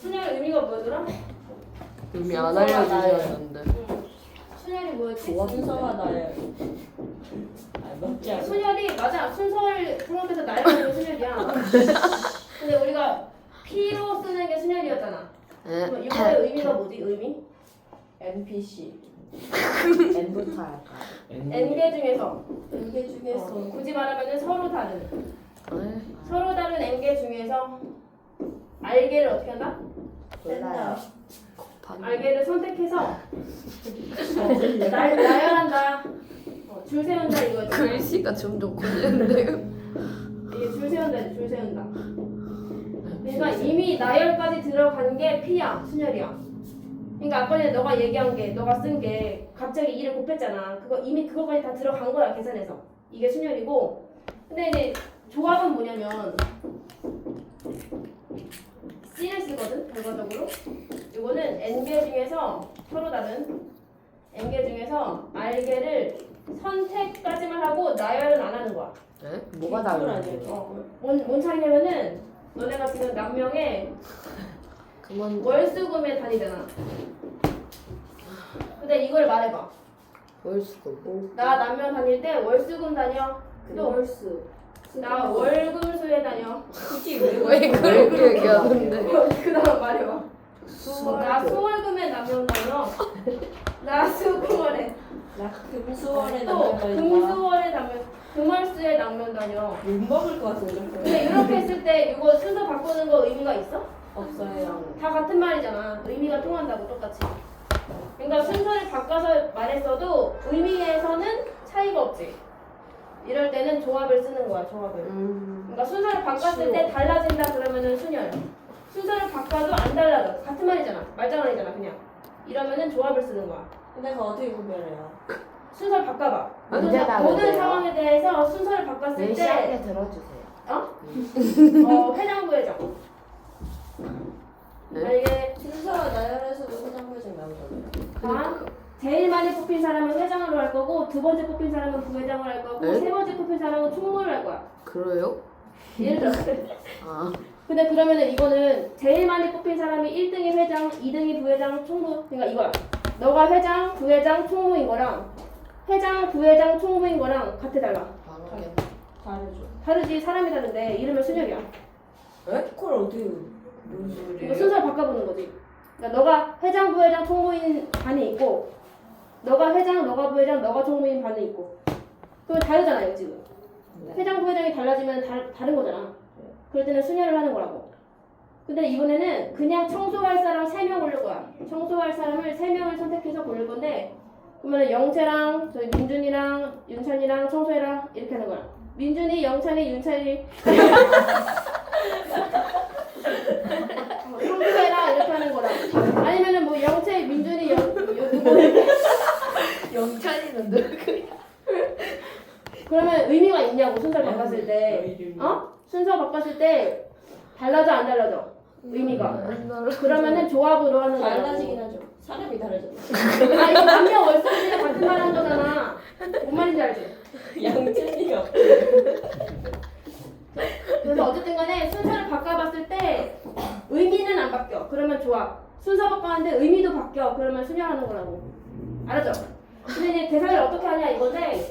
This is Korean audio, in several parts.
순열 의미가 뭐더라? 의미 안 알려주셨는데. 응. 순열이 뭐였지? 순서가 나요. 아, 먹지 않아. 순열이 맞아 순서를 생각해서 나열하는 게 순열이야. 근데 우리가 P로 쓰는 게 순열이었잖아. 그럼 이거의 의미가 뭐지? 의미? NPC. N부터 할까? N개 중에서 N개 중에서 어, 굳이 말하면 서로 다른 네. 서로 다른 N개 중에서 알개를 어떻게 한다? 몰라요. 알개를 선택해서 나, 나열한다. 어, 줄 세운다 이거지. 글씨가 점점 고지는데요. 이게 줄 세운다, 줄 세운다. 그러니까 이미 나열까지 들어간 게 P야, 순열이야. 그러니까 아까 전에 너가 얘기한 게, 너가 쓴 게 갑자기 2를 곱했잖아. 그거 이미 그거까지 다 들어간 거야, 계산해서. 이게 순열이고. 근데 이제 조합은 뭐냐면 C를 쓰거든, 결과적으로. 이거는 N개 중에서 서로 다른 N개 중에서 R개를 선택까지만 하고 나열은 안 하는 거야. 네? 뭐가 어, 다른지? 뭔, 뭔 차이냐면은 너네가 지금 남명에 그만. 월수금에 다니잖아. 근데 이걸 말해봐. 월수금. 나 남명 다닐 때 월수금 다녀. 또 월수. 나 월금수에 다녀. 굳이 왜 그렇게 얘기하는데? 그 다음 말해봐. 나 수월금에 남명 다녀. 나 수금월에. 나 금수월에 또. 금수월에 남명. 금월수에 남명 다녀. 욕 먹을 것 같은데. 근데 이렇게 했을 때 이거 순서 바꾸는 거 의미가 있어? 없어요. 다 같은 말이잖아. 의미가 통한다고 똑같이. 그러니까 순서를 바꿔서 말했어도 의미에서는 차이가 없지. 이럴 때는 조합을 쓰는 거야, 조합을. 음. 그러니까 순서를 바꿨을 때 달라진다 그러면은 순열. 순서를 바꿔도 안 달라져. 같은 말이잖아. 말장난이잖아, 그냥. 이러면은 조합을 쓰는 거야. 근데 그거 어떻게 구별해요? 순서를 바꿔봐. 모든, 언제 사-? 모든 상황에 대해서 순서를 바꿨을 때 시간에 들어주세요. 어, 회장 부회장. 네? 만약에 순서가 나열해서도 회장 부회장 나오잖아요. 다 제일 많이 뽑힌 사람은 회장으로 할 거고 두 번째 뽑힌 사람은 부회장을 할 거고 네? 세 번째 뽑힌 사람은 총무를 할 거야. 그래요? 예를 들어. 아. 근데 그러면은 이거는 제일 많이 뽑힌 사람이 1등이 회장, 2등이 부회장, 총무. 그러니까 이거야. 너가 회장, 부회장, 총무인 거랑 회장, 부회장, 총무인 거랑 같아 달라. 다르죠. 다르지 사람이 다른데 이러면 순열이야. 에? 그걸 어떻게 무슨 이거 소리예요? 순서를 바꿔보는 거지. 그러니까 너가 회장, 부회장, 총무인 반이 있고 너가 회장, 너가 부회장, 너가 총무인 반이 있고 그럼 다르잖아요 지금. 네. 회장, 부회장이 달라지면 다, 다른 거잖아. 그럴 때는 순열을 하는 거라고. 근데 이번에는 그냥 청소할 사람 3명 고를 거야. 청소할 사람을 3명을 선택해서 고를 건데 그러면 영채랑 저희 민준이랑 윤찬이랑 청소해라 이렇게 하는 거야. 민준이, 영찬이, 윤찬이 어, 청소해라 이렇게 하는 거라. 아니면은 뭐 영채, 민준이, 영, 요, 누구 영찬이는 누구? 그러면 의미가 있냐고 순서를 바꿨을 때 어? 순서 바꿨을 때 달라져 안 달라져? 의미가. 그러면은 조합으로 하는 거야 달라지긴 하죠. 사람이 다르죠. 아 이거 남녀 월수금이랑 같은 말 한 거잖아. 뭔 말인지 알지? 양천이가 그래서 어쨌든 간에 순서를 바꿔봤을 때 의미는 안 바뀌어. 그러면 조합. 순서 바꿨는데 의미도 바뀌어. 그러면 순열하는 거라고. 알았죠? 근데 이제 계산을 어떻게 하냐 이건데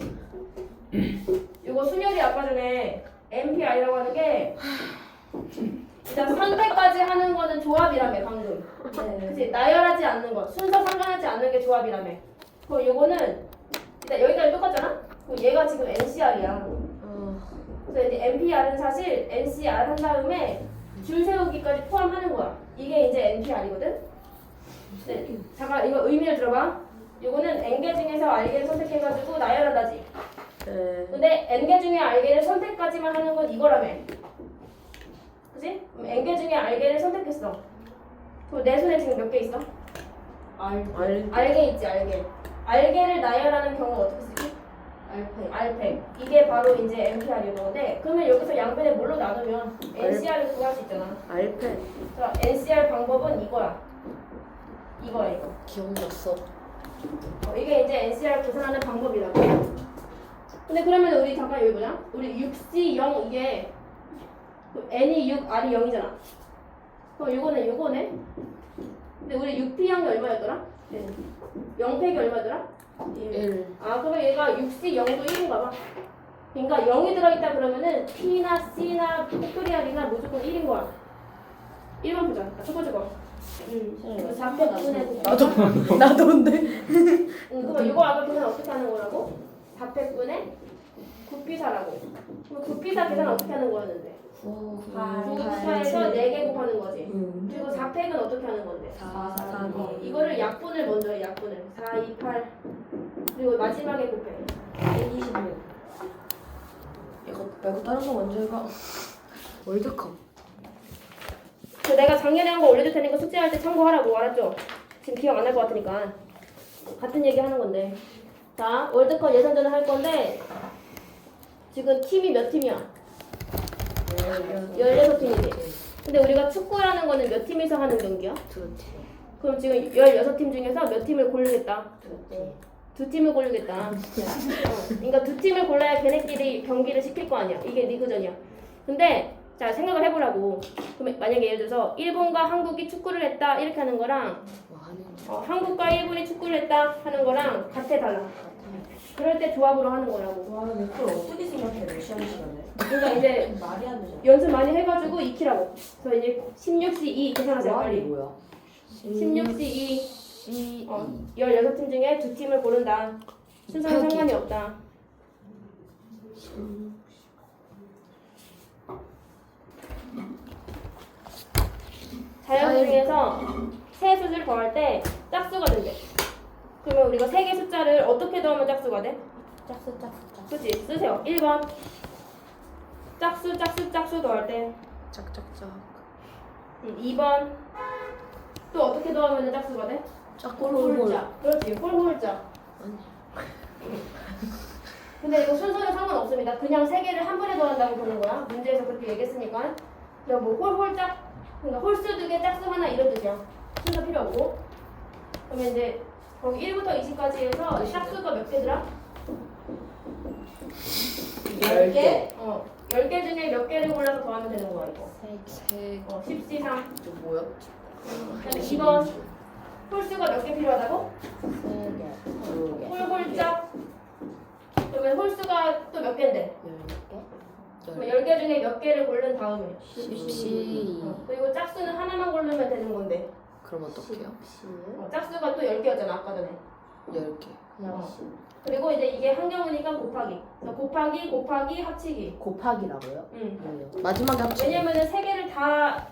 이거 순열이 아까 전에 MPI라고 하는 게 일단 선택까지 하는 거는 조합이라며 방금. 네. 그치? 나열하지 않는 거 순서 상관하지 않는 게 조합이라며. 그럼 요거는 일단 여기까지 똑같잖아? 그럼 얘가 지금 NCR이야. 어, 그래서 이제 NPR은 사실 NCR 한 다음에 줄 세우기까지 포함하는 거야. 이게 이제 NPR이거든? 네, 잠깐 이거 의미를 들어봐. 요거는 중에서 R개를 선택해가지고 나열한다지 네. 근데 N개 중에 R개를 선택까지만 하는 건 이거라며 그치? 그럼 N개 중에 R개를 선택했어 그럼 내 손에 지금 몇 개 있어? 알 알. R개 있지 R개 R개를 나열하는 경우 어떻게 쓰지? 알페. R팩 이게 바로 이제 NPR인 건데 그러면 여기서 양변에 뭘로 나누면 NCR을 구할 수 있잖아 알펜. 자 NCR 방법은 이거야 이거야 이거 기억났어. 어, 이게 이제 NCR 계산하는 방법이라고 근데 그러면 우리 잠깐 여기 보자 우리 6C 0 이게 그럼 n이 6, r이 0이잖아. 그럼 이거는 이거네. 근데 우리 6p형이 얼마였더라? 네. 0 팩이 얼마더라? 1 아 그러면 얘가 6C 0도 1인가 봐. 그러니까 0이 들어있다 그러면은 P나 C나 팩토리얼이나 무조건 1인 거야. 1번 보자. 아, 첫 번째 거. 음. 이거 400분의 나도 나도인데 응, 그럼 이거 아까 계산 어떻게 하는 거라고? 400분의 9피사라고. 그럼 9피사 계산 어떻게 하는 거였는데? 오, 9피사에서 4개 곱하는 거지. 음. 그리고 4팩은 어떻게 하는 건데? 4 4 어, 이거를 약분을 먼저 해, 약분을. 4, 2, 8. 그리고 마지막에 곱해. 126 이거 말고 다른 거 먼저 해봐 월드컵 그 내가 작년에 한 거 올려줄 테니까 숙제할 때 참고하라고 알았죠? 지금 기억 안 날 것 같으니까 같은 얘기 하는 건데 자 월드컵 예선전을 할 건데 지금 팀이 몇 팀이야? 16팀이지 근데 우리가 축구라는 거는 몇 팀이서 하는 경기야? 두 팀 그럼 지금 16팀 중에서 몇 팀을 고르겠다? 두 팀 두 팀을 고르겠다 어, 그러니까 두 팀을 골라야 걔네끼리 경기를 시킬 거 아니야 이게 리그전이야 근데 자 생각을 해보라고 그럼 만약에 예를 들어서 일본과 한국이 축구를 했다 이렇게 하는 거랑 뭐 어, 한국과 일본이 축구를 했다 하는 거랑 같아 달라. 그럴 때 조합으로 하는 거라고. 와 근데 그걸 어떻게 생각해 몇 시간 시간에? 그러니까 이제 말이 안 되잖아. 연습 많이 해가지고 익히라고. 그래서 이제 16C 2 계산하세요 조합이 빨리. 뭐야? 16C 2 C 어, 16팀 중에 두 팀을 고른다. 순서는. 상관이 없다. 자연 중에서 세 숫을 더할 때 짝수가 된대. 그러면 우리가 세 개 숫자를 어떻게 더하면 짝수가 돼? 짝수 짝수 짝수. 그치? 쓰세요. 1번. 짝수 짝수 짝수 더할 때. 짝짝짝. 음, 2번. 또 어떻게 더하면 짝수가 돼? 짝골골골 홀홀짝. 그렇지 홀홀짝. 아니 근데 이거 순서는 상관없습니다. 그냥 세 개를 한 번에 더한다고 보는 거야. 문제에서 그렇게 얘기했으니까. 그냥 뭐 홀홀짝 그러니까 홀수 두 개 짝수 하나 이런 뜻이야. 순서 필요 없고. 그러면 이제 거기 1부터 20까지 해서 짝수가 몇 개더라? 10개? 어 10개 중에 몇 개를 골라서 더하면 되는 거야 이거? 세 어 10C 3저 뭐야? 그다음에 2번 홀수가 몇 개 필요하다고? 세개. 홀홀짝. 그러면 홀수가 또 몇 개인데? 그럼 열 10개 중에 몇 개를 고른 다음에? 십시. 어, 그리고 짝수는 하나만 고르면 되는 건데. 그럼 어떡해요? 어, 짝수가 또 10개였잖아 아까 전에. 열 개. 어. 그리고 이제 이게 한 경우니까 곱하기. 그래서 곱하기 곱하기 합치기. 곱하기라고요? 응. 마지막에 합치. 왜냐면은 세 개를 다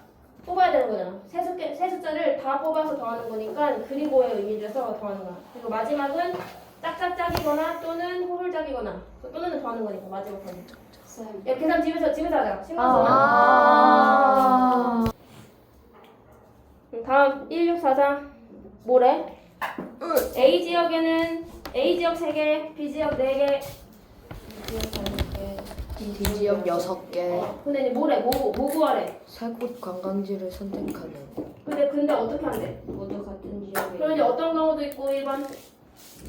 뽑아야 되는 거잖아. 세, 숫개, 세 숫자를 다 뽑아서 더하는 거니까 그리고의 의미를 써서 더하는 거야. 그리고 마지막은 짝짝짝이거나 또는 호홀짝이거나 또는 더하는 거니까 마지막 거는 야 계산 집에서 집에서 하자 쓰나 아. 음, 다음 1644 뭐래? A 지역에는 A 지역 3개, B 지역 4개. D 지역 여섯 개. 어, 근데 이제 뭐래? 뭐, 뭐 구하래? 세곳 관광지를 선택하는. 근데 근데 어떻게 한대? 모두 같은 지역에. 그럼 이제 어떤 경우도 있고 1번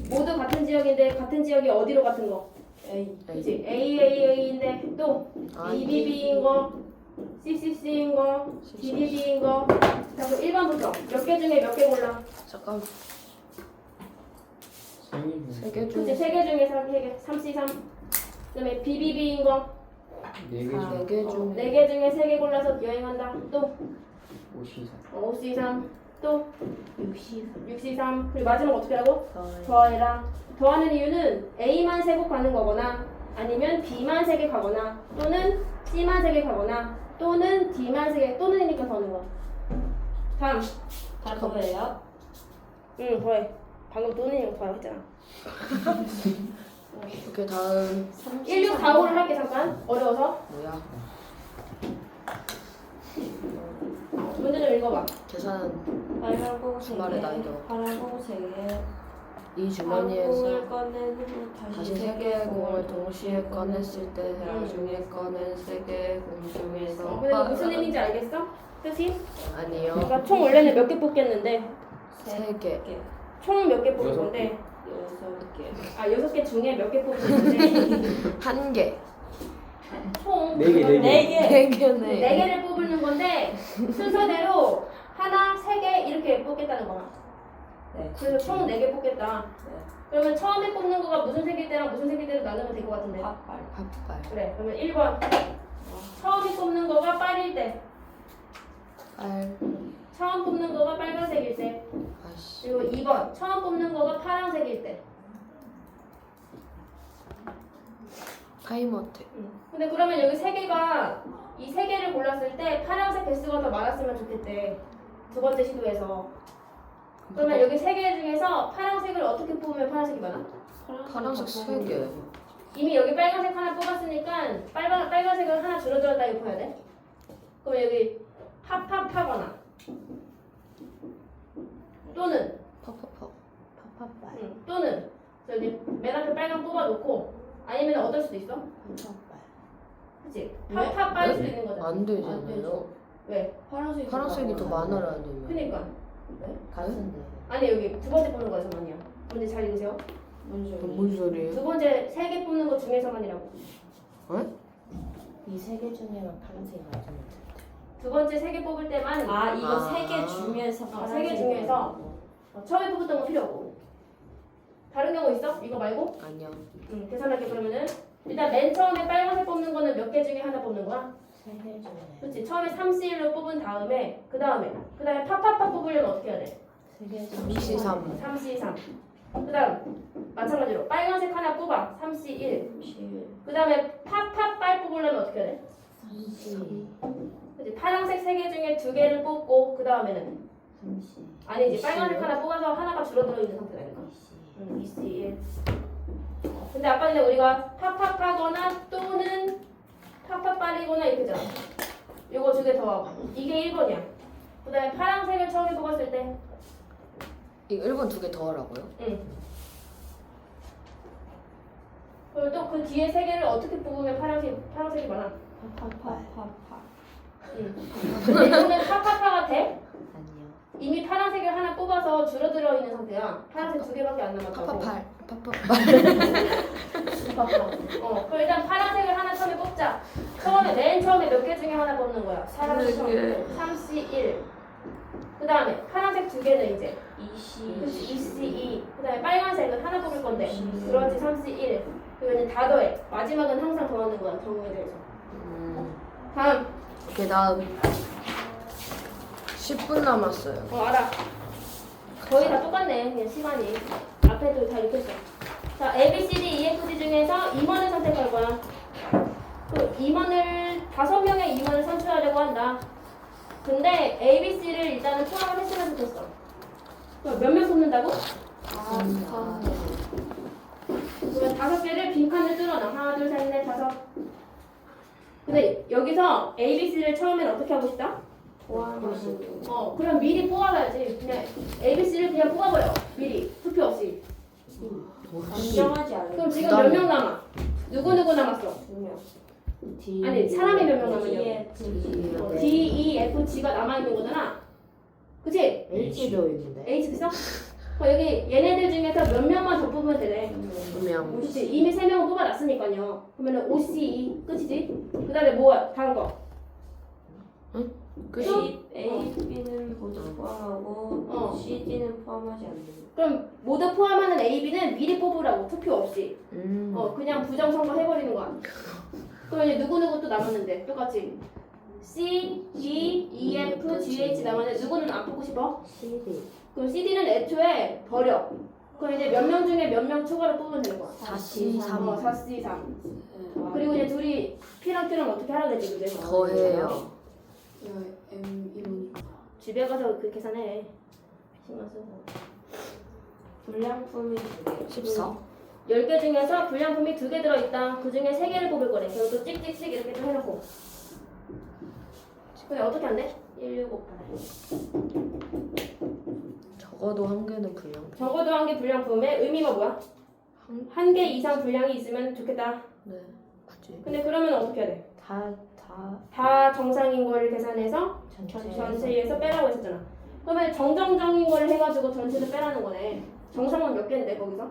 모두 같은 지역인데 같은 지역이 어디로 같은 거? A. 그치? A, A, A인데 또 아, B, B, B인 거 C, C, C인 거 D, D, D인 거 자, 그럼 1번부터 몇 개 중에 몇 개 골라? 잠깐. 세개 그치? 중에 3개 중에 3개 3, C, 3 그다음에 B, B, B인 거 네개 네중개 중. 네개 중에 세개 골라서 여행한다. 또 오시사 5C3 또 60. 6C3 그리고 마지막 어떻게 하라고? 더해라. 더하는 이유는 A만 세곡 가는 거거나 아니면 B만 세개 가거나 또는 C만 세개 가거나 또는 D만 세개 또는이니까 더하는 거야. 다음. 다 그거예요? 응 더해. 방금 또는이니까 더하라고 했잖아. 오케이 다음 1645를 할게 잠깐. 어려워서. 뭐야? 문제 좀 읽어봐. 계산 하라고 세 말에 개. 나이 더. 하라고 세 개. 이 주머니에서 다시 세 개의 공을 동시에 꺼냈을 때 음. 나중에 꺼낸 세 개의 공 중에서 어, 근데 이거 무슨 의미인지 알겠어? 뜻이? 아니요 그러니까 총 원래는 몇 개 뽑겠는데 세 개. 총 몇 개 뽑을 여섯 건데 여섯 개. 아 여섯 개 중에 몇 개 뽑을 건데 한 개. 총 네 개, 네 개. 네 개. 네 개네. 네 개를 뽑는 건데 순서대로 하나, 세 개 이렇게 뽑겠다는 거야. 네. 그래서 총 네 개 뽑겠다. 네. 그러면 처음에 뽑는 거가 무슨 색일 때랑 무슨 색일 때로 나누면 될 것 같은데. 팥발. 팥발. 그래. 그러면 1번. 처음에 뽑는 거가 빨일 때. 빨. 처음 뽑는 거가 빨간색일 때. 아씨. 그리고 2번. 처음 뽑는 거가 파란색일 때. 타이머택. 근데 그러면 여기 세 개가 이 세 개를 골랐을 때 파란색 개수가 더 많았으면 좋겠대. 두 번째 시도에서. 그러면 여기 세 개 중에서 파란색을 어떻게 뽑으면 파란색이 많아? 파란색 세 개. 이미 여기 빨간색 하나 뽑았으니까 빨간 빨간색을 하나 줄어들었다 이거 봐야 돼. 그러면 여기 팝팝하거나 또는 팍팍팍. 팥발. 응, 또는 저기 맨 앞에 빨간 뽑아놓고 아니면 어떨 수도 있어? 그치? 왜? 팝팝 빨 수도 있는 거잖아. 안 안 되잖아요. 되죠. 왜? 파란색이 파란색이 더 많아야 되면. 그니까 네? 같은데. 아니 여기 두 번째 뽑는 거에서 만이야. 문제 잘 읽으세요. 뭔 소리? 뭔 소리예요? 두 번째 세 개 뽑는 거 중에서만이라고. 이세 개 중에만 파란색이 맞으면 돼. 두 번째 세 개 뽑을 때만 아 이거 아. 세 개 중에서 어, 세개 중에서. 어, 처음에 뽑았던 거 필요 없고. 다른 경우 있어? 이거 말고? 아니야. 응, 계산할게 그러면은 일단 맨 처음에 빨간색 뽑는 거는 몇 개 중에 하나 뽑는 거야? 세개 중에 그렇지. 처음에 3C1로 뽑은 다음에 그 다음에 그 다음에 팝팝팝 뽑으려면 어떻게 해야 돼? 세개 중에 3C3. 3C3. 그 다음 마찬가지로 빨간색 하나 뽑아. 3C1. 11, 그 다음에 팝팝빨 뽑으려면 어떻게 해야 돼? 30, 그렇지. 파란색 세 개 중에 두 개를 뽑고 그 다음에는 30, 아니지. 빨간색 하나 뽑아서 하나가 줄어들어 있는 상태 20. 응, 2C1. 근데 아까 전에 우리가 팝팝하거나 또는 팝팝빨이거나 이렇게 잖아. 요거 두 개 더하고. 이게 1번이야. 그 다음에 파란색을 처음에 뽑았을 때 이거 1번 두 개 더 하라고요? 응. 그리고 또 그 뒤에 세 개를 어떻게 뽑으면 파란색, 파란색이 많아? 파파파파. 응. 근데 이거는 팝팝파가 돼? 이미 파란색을 하나 뽑아서 줄어들어 있는 상태야. 파란색 두 개밖에 안 남았다고. 팥팥팔. 팥팥팔. 어, 그럼 일단 파란색을 하나 처음에 뽑자. 처음에 맨 처음에 몇 개 중에 하나 뽑는 거야. 네 개. 3C1. 그 다음에 파란색 두 개는 이제 20. 그치 2C2. 그 다음에 빨간색은 하나 뽑을 건데 음. 그렇지 3C1. 그리고 이제 다 더해. 마지막은 항상 더하는 거야 경우에 대해서. 음. 다음. 오케이 다음. 10분 남았어요. 어 알아. 거의 다 똑같네. 그냥 시간이. 앞에도 다 읽혔어. 자, A, B, C, D, E, F, G 중에서 임원을 선택할 거야. 그 임원을 다섯 명의 임원을 선출하려고 한다. 근데 A, B, C를 일단은 포함을 했으면 좋겠어. 몇명 뽑는다고? 아, 그러면 다섯 개를 빈칸을 뚫어놔. 하나, 둘, 셋, 넷, 다섯. 근데 여기서 A, B, C를 처음엔 어떻게 하고 싶다? 어, 그럼 미리 뽑아봐야지. 그냥 A, B, C를 그냥 뽑아버려. 미리 투표 없이. 않아요. 그럼 지금 몇 명 남아? 누구 누구 남았어? 두 명. D, 아니, 사람이 몇 명 남았냐고. D, F, G. 어, D, E, F, G가 남아 있는 거잖아. 그치? H도 있는데. H 있어? 어, 여기 얘네들 중에서 몇 명만 더 뽑으면 되네. 두명 그치? 이미 세 명은 뽑아놨으니까요. 그러면은 O, C, E 끝이지? 그 다음에 뭐 다른 거? 끝이. A, B는 모두 포함하고 어. C, D는 포함하지 않는. 그럼 모두 포함하는 A, B는 미리 뽑으라고 투표 없이. 음. 어, 그냥 부정 선거 해버리는 거야. 그럼 이제 누구 누구 또 남았는데 똑같이 C, D, E, F, G, H 남았는데 누구는 안 뽑고 싶어? C, D. 그럼 CD는 애초에 버려. 그럼 이제 몇 명 중에 몇 명 추가로 뽑으면 되는 거야. 4C 어, 3. 4C 3. 그리고 이제 둘이 P랑 Q랑 어떻게 하라겠지, 그제? 더해요. 집에 가서 그 계산해. 신경 쓰고. 불량품이 두 개. 14. 10개 중에서 불량품이 두개 들어있다. 그 중에 세 개를 뽑을 거래. 그럼 또 찍찍찍 이렇게 또 해놓고. 근데 어떻게 안 돼? 1, 6, 5, 8. 적어도 한 개는 불량. 적어도 한 개 불량품의 의미가 뭐야? 한- 한 개 이상 불량이 있으면 좋겠다. 네. 굳이. 근데 그러면 어떻게 해야 돼? 다, 다 다 정상인 거를 계산해서 전체. 전체에서 빼라고 했었잖아. 그러면 정정정인 거를 해가지고 전체를 빼라는 거네. 정상은 몇 개인데 거기서?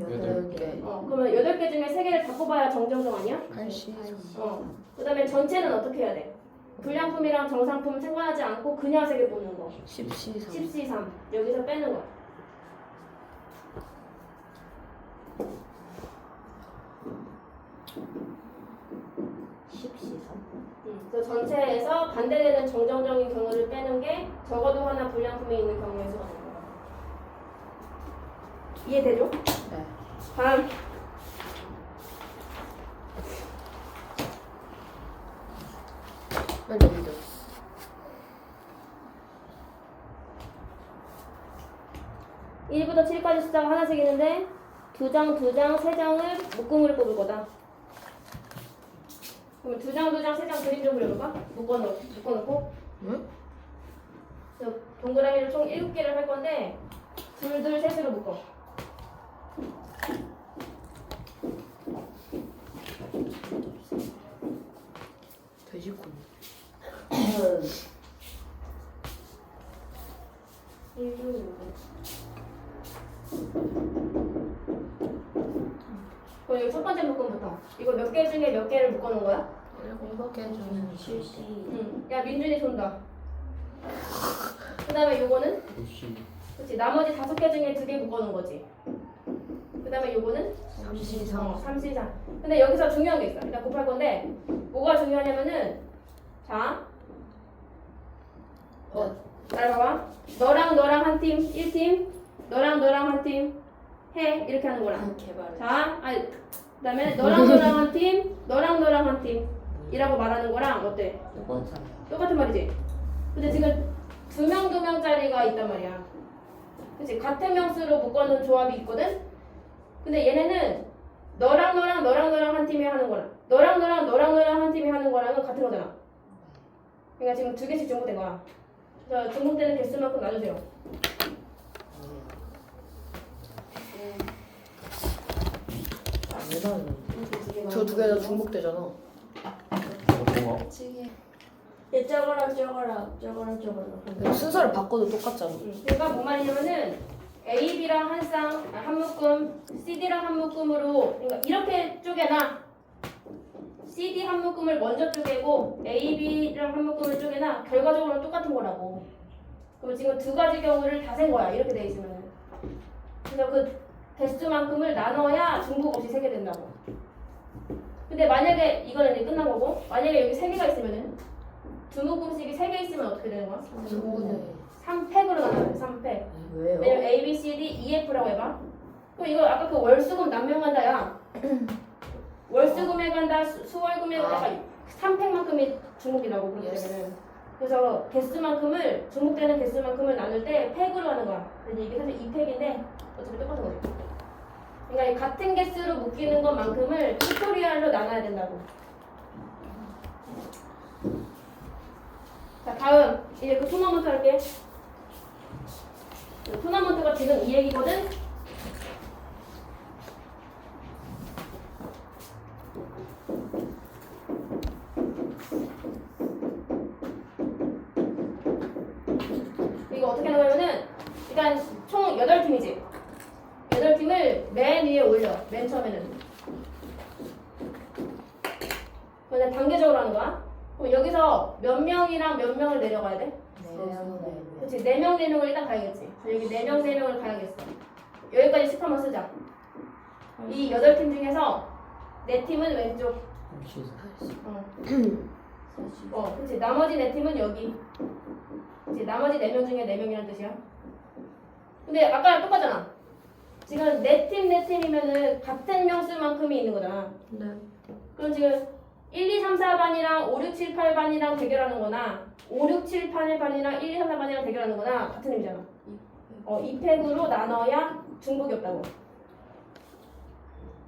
여덟 개. 어 그러면 여덟 개 중에 세 개를 다 뽑아야 정정정 아니야? 한시. 어. 그다음에 전체는 어떻게 해야 돼? 불량품이랑 정상품 상관하지 않고 그냥 세 개 뽑는 거. 십시 삼. 10C 3 여기서 빼는 거야. 십시삼. 음, 그래서 전체에서 반대되는 정정적인 경우를 빼는 게 적어도 하나 불량품이 있는 경우에서 가는 거야. 이해되죠? 네. 다음. 맨 여기도. 일부터 7까지 숫자가 하나씩 있는데 두 장, 두 장, 세 장을 묶음으로 뽑을 거다. 그럼 두 장, 두 장, 세 장 그림 좀 그려볼까? 묶어놓, 묶어놓고 응? 동그라미를 총 7개를 할 건데 둘, 둘, 셋으로 묶어. 중에 칠시. 응. 야 민준이 손다. 그 다음에 요거는 오시 그렇지 나머지 다섯 개 중에 두 개 묶어놓은 거지. 그 다음에 요거는 삼시 어, 삼. 3, 4. 근데 여기서 중요한 게 있어. 일단 곱할 건데 뭐가 중요하냐면은 자, 어, 따라봐봐. 너랑 너랑 한 팀, 1팀, 너랑 너랑 한 팀 해. 이렇게 하는 거랑. 개발. 자, 아니, 그다음에 너랑 너랑 한 팀, 너랑 너랑 한 팀 이라고 말하는 거랑 어때? 똑같아 똑같은 말이지. 근데 지금 두 명 두 명짜리가 있단 말이야. 그치? 같은 명수로 묶어놓은 조합이 있거든? 근데 얘네는 너랑 너랑 너랑 너랑 한 팀이 하는 거랑 너랑 너랑 너랑 너랑 한 팀이 하는 거랑은 같은 거잖아. 그러니까 지금 두 개씩 중복된 거야. 그래서 중복되는 개수만큼 나눠주세요. 왜 나오는? 저두 개 다 중복되잖아. 뭐가? 얘 저거랑 저거랑 저거랑 저거랑. 근데 순서를 바꿔도 똑같잖아. 그러니까 뭔 말이냐면은 A, B랑 한 쌍, 아, 한 묶음, CD랑 한 묶음으로 그러니까 이렇게 쪼개나 CD 한 묶음을 먼저 쪼개고 A, B랑 한 묶음을 쪼개나 결과적으로는 똑같은 거라고. 그럼 지금 두 가지 경우를 다 센 거야. 이렇게 돼 있으면은. 그래서 그 개수만큼을 나눠야 중복 없이 세게 된다고. 근데 만약에 이거는 이제 끝난 거고 만약에 여기 세 개가 있으면은 두 묶음씩이 세 개 있으면 어떻게 되는 거야? 중복네. 3팩으로 나눠야 돼. 3팩. 왜요? 왜냐면 A, B, C, D, E, F라고 해봐. 그럼 이거 아까 그 월수금 남명한다야. 월수금에 간다, 수- 수월금에 간다. 아. 3팩만큼이 중복이라고 그렇게 Yes. 되면은. 그래서 개수만큼을 중복되는 개수만큼을 나눌 때 팩으로 하는 거야. 근데 이게 사실 2팩인데 어차피 똑같은 거지. 그러니까 이 같은 개수로 묶이는 것만큼을 팩토리얼로 나눠야 된다고. 자 다음 이제 그 토너먼트 할게. 그 토너먼트가 지금 이 얘기거든. 이거 어떻게 하는 거냐면은 일단 총 8팀이지. 8팀을 맨 위에 올려. 맨 처음에는. 그냥 단계적으로 하는 거야. 그럼 여기서 몇 명이랑 몇 명을 내려가야 돼? 그렇지. 4명, 4명을 일단 가야겠지. 여기 4명, 4명을 가야겠어. 여기까지 10 한번 쓰자. 이 8팀 중에서 4팀은 왼쪽. 오시 어, 어 그렇지. 나머지 4팀은 여기. 그렇지. 나머지 4명 중에 4명이란 뜻이야. 근데 아까랑 똑같잖아. 지금 4팀, 4팀이면은 같은 명수만큼이 있는 거잖아. 네. 그럼 지금 1, 2, 3, 4반이랑 5, 6, 7, 8반이랑 대결하는 거나 5, 6, 7, 8반이랑 1, 2, 3, 4반이랑 대결하는 거나 같은 의미잖아. 어, 2팩으로 나눠야 중복이 없다고.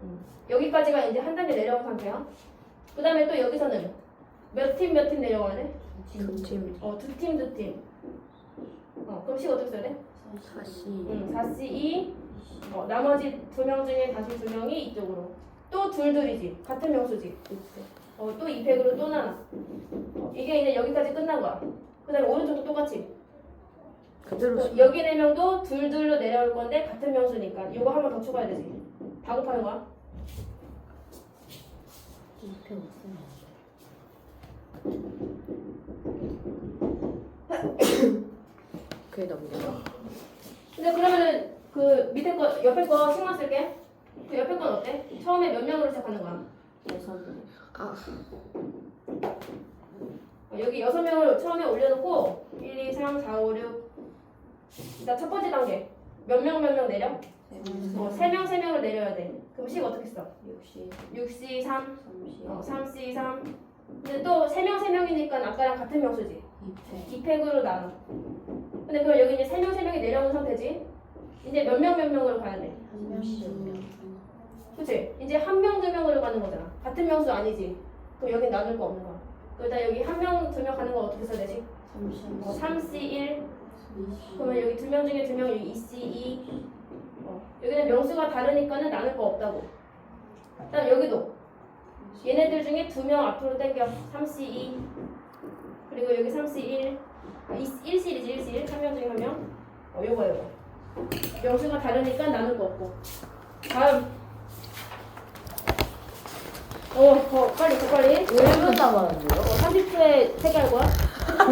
음. 여기까지가 이제 한 단계 내려온 상태야. 그 다음에 또 여기서는 몇 팀 몇 팀 내려가야 돼? 두 팀. 어, 두 팀, 두 팀. 어, 그럼 식 어떻게 써야 돼? 사시. 응, 4C, 2. 어, 나머지 두 명 중에 다시 두 명이 이쪽으로. 또 둘둘이지. 같은 명수지. 어, 또 2팩으로 또 나눠. 어, 이게 이제 여기까지 끝난 거야. 그 다음에 오른쪽도 똑같이. 그대로 또 여기 네 명도 둘둘로 내려올 건데 같은 명수니까 이거 한 번 더 추가해야 되지. 다 곱하는 거야. 이표 없으면 그게 남겨요? 근데 그러면은 그 밑에 거 옆에 거 신경 쓸게. 그 옆에 건 어때? 처음에 몇 명으로 시작하는 거야? 여섯 명. 아 어, 여기 여섯 명을 처음에 올려놓고 1, 2, 3, 4, 5, 6 일단 첫 번째 단계 몇 명 몇 명 내려? 어, 세명세 명을 내려야 돼. 그럼 식 어떻게 써? 육십, 6C 3, 삼십, 어, 3C 3 근데 또세명세 명이니까 아까랑 같은 명수지. 이패. 2팩으로 나눠. 근데 그럼 여기 이제 세 명 세 명이 내려온 상태지. 이제 몇 명 몇 명으로 가야 돼. 그치? 이제 한 명 두 명으로 가는 거잖아. 같은 명수 아니지. 그럼 여기 나눌 거 없는 거야. 그러다 여기 한 명 두 명 가는 거 어떻게 써야 되지? 삼십, 어, 3C 1 이십. 그러면 여기 두 명 중에 두 명 여기 2C 2 어, 여기는 명수가 다르니까는 나눌 거 없다고. 그다음 여기도 얘네들 중에 두 명 앞으로 당겨 3C 2 그리고 여기 3C 1 1C 1이지 1C 1한명 중에 한 명. 어 요거 요거. 명수가 다르니까 나눌 거 없고. 다음. 어, 더 빨리 더 빨리. 왜 이렇게 남았는데요? 어, 30초에 세개할 거야? 자,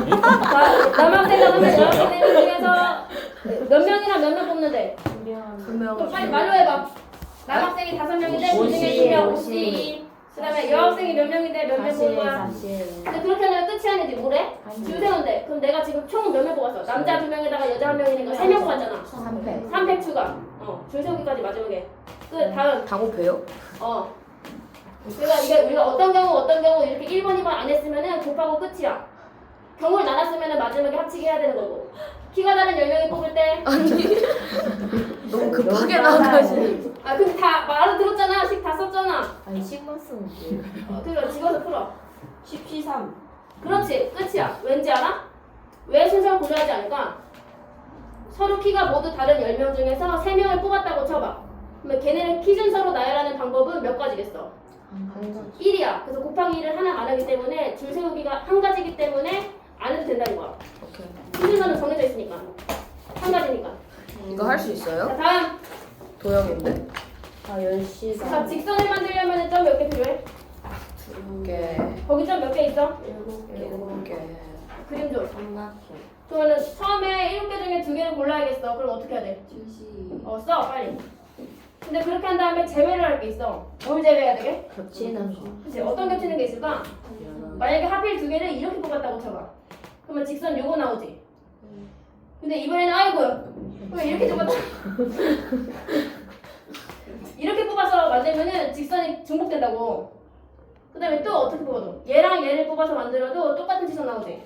남학생과 하면 여학생 중에서 몇 명이나 몇 명 뽑는데? 두명 그럼 빨리 말로 해봐. 남학생이 다섯 명인데 그 중에 오십, 2명 오십. 50. 그 다음에 여학생이 몇 명인데 몇명 뽑은 거야? 사실. 근데 그렇게 하면 끝이 아니지 뭐래? 줄 세운데 그럼 내가 지금 총 몇 명 뽑았어? 남자 두 명에다가 여자 한 명이니까 세 명 뽑았잖아 삼패. 3팩 추가 어 줄 세우기까지 마지막에 끝 다음 다 곱해요? 어. 그러니까 이게 우리가 어떤 경우 어떤 경우 이렇게 1번 2번 안 했으면은 곱하고 끝이야. 경우를 나눴으면은 마지막에 합치기 해야 되는 거고. 키가 다른 10명이 뽑을 때, 너무 급하게 나가시 아, 근데 다 말을 들었잖아. 식 다 썼잖아. 아니 식만 쓰면 돼. 어, 그거 집어서 풀어. 10, 3. 그렇지. 끝이야. 왠지 알아? 왜 순서를 고려하지 않을까? 서로 키가 모두 다른 10명 중에서 3명을 뽑았다고 쳐봐. 그러면 걔네를 키 순서로 나열하는 방법은 몇 가지겠어? 한 가지. 1이야. 그래서 곱하기 1을 하나 안 하기 때문에 줄 세우기가 한 가지이기 때문에 안 해도 된다는 거야. 오케이 순서는 정해져 있으니까. 한 가지니까. 이거 할 수 있어요? 자, 다음. 도형인데 아, 10시. 자, 직선을 만들려면 점 몇 개 필요해? 두개 거기 점 몇 개 있어? 일곱 개. 일곱 개 그림 좀. 삼각형. 그러면은 처음에 7개 중에 두 개를 골라야겠어. 그럼 어떻게 해야 돼? 주시. 어, 써, 빨리. 근데 그렇게 한 다음에 제외를 할 게 있어. 뭘 제외해야 되게? 겹치는 거. 그치? 어떤 겹치는 게 있을까? 여러. 만약에 하필 두 개를 이렇게 뽑았다고 쳐봐. 그러면 직선 요거 나오지. 근데 이번에는 아이고 왜 이렇게 뽑았다. 이렇게 뽑아서 만들면은 직선이 중복된다고. 그 다음에 또 어떻게 뽑아도 얘랑 얘를 뽑아서 만들어도 똑같은 직선 나오지.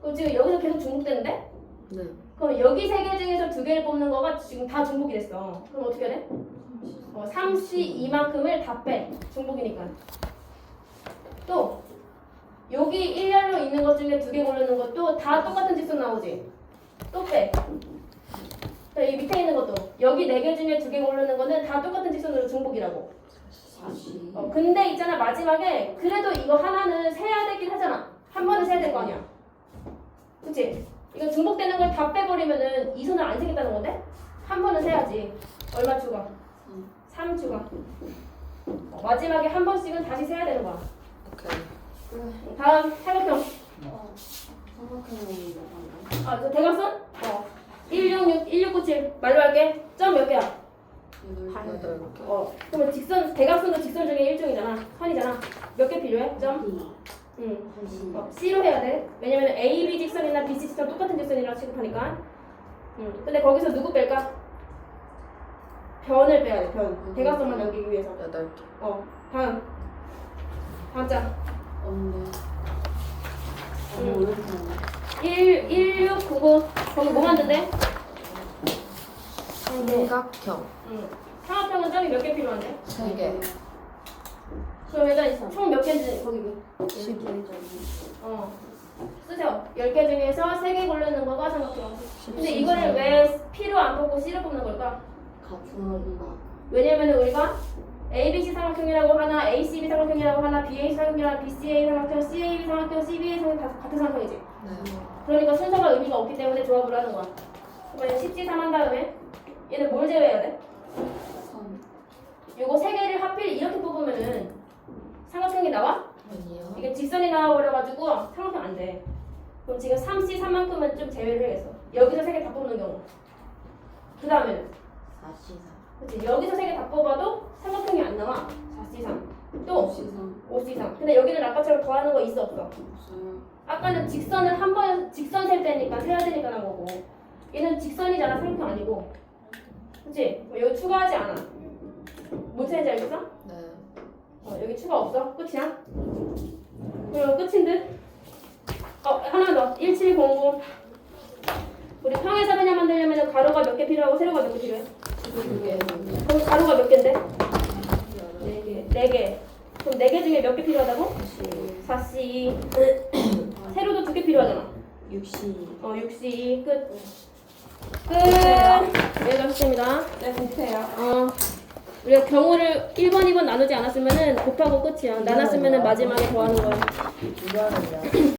그럼 지금 여기서 계속 중복되는데? 네 그럼 여기 세 개 중에서 두 개를 뽑는 거가 지금 다 중복이 됐어. 그럼 어떻게 돼? 어, 3C 이만큼을 다 빼. 중복이니까. 또 여기 일렬로 있는 것 중에 두 개 고르는 것도 다 똑같은 직선 나오지. 또 빼. 자, 이 밑에 있는 것도 여기 네 개 중에 두 개 고르는 거는 다 똑같은 직선으로 중복이라고. 어, 근데 있잖아 마지막에 그래도 이거 하나는 세야 되긴 하잖아. 한 번은 세야 될거 아니야. 그치? 이거 중복되는 걸 다 빼버리면은 이 선을 안 세겠다는 건데? 한 번은 세야지. 얼마 추가? 3 추가. 어, 마지막에 한 번씩은 다시 세야 되는 거야. 오케이 다음 사각형. 삼각형이 아, 저 대각선? 어. 166, 1697. 말로 할게. 점 몇 개야? 여덟 개 어. 그러면 직선, 대각선도 직선 중에 일종이잖아. 선이잖아. 몇 개 필요해? 점? 응. 어, C로 해야 돼. 왜냐면 A, B 직선이나 B, C 직선 똑같은 직선이라고 취급하니까. 음. 근데 거기서 누구 뺄까? 변을 빼야 돼. 변. 대각선만 남기기 위해서. 여덟 개 어. 다음. 다음 장. 없네. 응. 어, 오른편. 1, 1, 6, 9, 9. 거기 뭐 만든대? 삼각형 응. 삼각형은 점이 몇 개 필요한데? 세 개 그럼 일단 총 몇 개인지 거기. 십일 점. 어. 쓰세요. 10개 중에서 3개 고르는 거가 삼각형. 근데 이거를 왜 P로 안 뽑고 C로 뽑는 걸까? 가주어리나. 왜냐면은 우리가 ABC 삼각형이라고 하나, ACB 삼각형이라고 하나, BA 삼각형이라고 BCA 삼각형, CAB 삼각형, CBA 삼각형 다 같은 삼각형이지. 네 그러니까 순서가 의미가 없기 때문에 조합을 하는 거야. 그러면 10지 3한 다음에 얘는 뭘 제외해야 돼? 선. 요거 세 개를 하필 이렇게 뽑으면은 삼각형이 나와? 아니요. 이게 직선이 나와버려가지고 삼각형 안 돼. 그럼 지금 3C 3만큼은 좀 제외를 해야겠어. 여기서 세 개 다 뽑는 경우. 그 다음에는 4C 그치 여기서 세 개 다 뽑아도 삼각형이 안 나와. 4C 3. 또 3. 5C 3. 근데 여기는 아까처럼 더하는 거 있어 없어? 아까는 직선을 한 번 직선 셀 때니까 세야 되니까 난 거고 얘는 직선이잖아 삼각형 아니고 그치? 뭐 여기 추가하지 않아 뭔 차이인지 알겠어? 네. 어, 여기 추가 없어 끝이야? 그럼 끝인 듯? 어 하나 더 1700 우리 평행사변형 만들려면 가로가 몇 개 필요하고 세로가 몇 개 필요해? 두 개. 그럼 가로가 몇 개인데? 네 개. 4개 그럼 4개 중에 몇 개 필요하다고? 4C 세로도 두 개 필요하잖아 6C. 어, 6C 끝. 끝. 여기가 숙제입니다. 네, 공패요. 어. 우리가 경우를 1번, 2번 나누지 않았으면은 곱하고 끝이야. 나눴으면은 마지막에 더하는 거야. 이거는요.